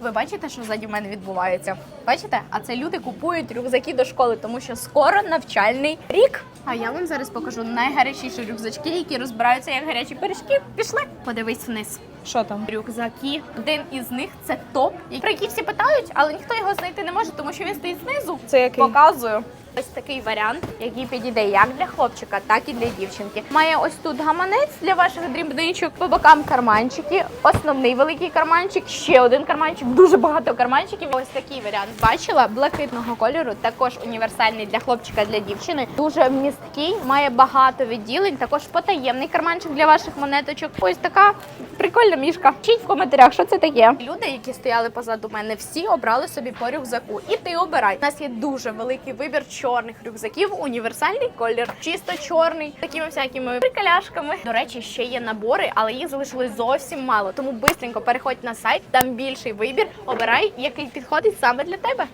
Ви бачите, що ззаді мене відбувається? Бачите? А це люди купують рюкзаки до школи, тому що скоро навчальний рік. А я вам зараз покажу найгарячіші рюкзачки, які розбираються як гарячі пиріжки. Пішли, подивись вниз. Що там? Рюкзаки. Один із них це топ, про який всі питають, але ніхто його знайти не може, тому що він стоїть знизу. Це який? Показую. Ось такий варіант, який підійде як для хлопчика, так і для дівчинки. Має ось тут гаманець для ваших дрібничок, по бокам карманчики, основний великий карманчик, ще один карманчик, дуже багато карманчиків. Ось такий варіант бачила блакитного кольору, також універсальний для хлопчика, для дівчини. Дуже місткий, має багато відділень. Також потаємний карманчик для ваших монеточок. Ось така прикольна мішка. Пишіть в коментарях, що це таке. Люди, які стояли позаду мене, всі обрали собі по рюкзаку. І ти обирай. У нас є дуже великий вибір чорних рюкзаків, універсальний колір, чисто чорний, такими всякими приколяшками. До речі, ще є набори, але їх залишилось зовсім мало. Тому бистренько переходь на сайт, там більший вибір. Обирай, який підходить саме для тебе.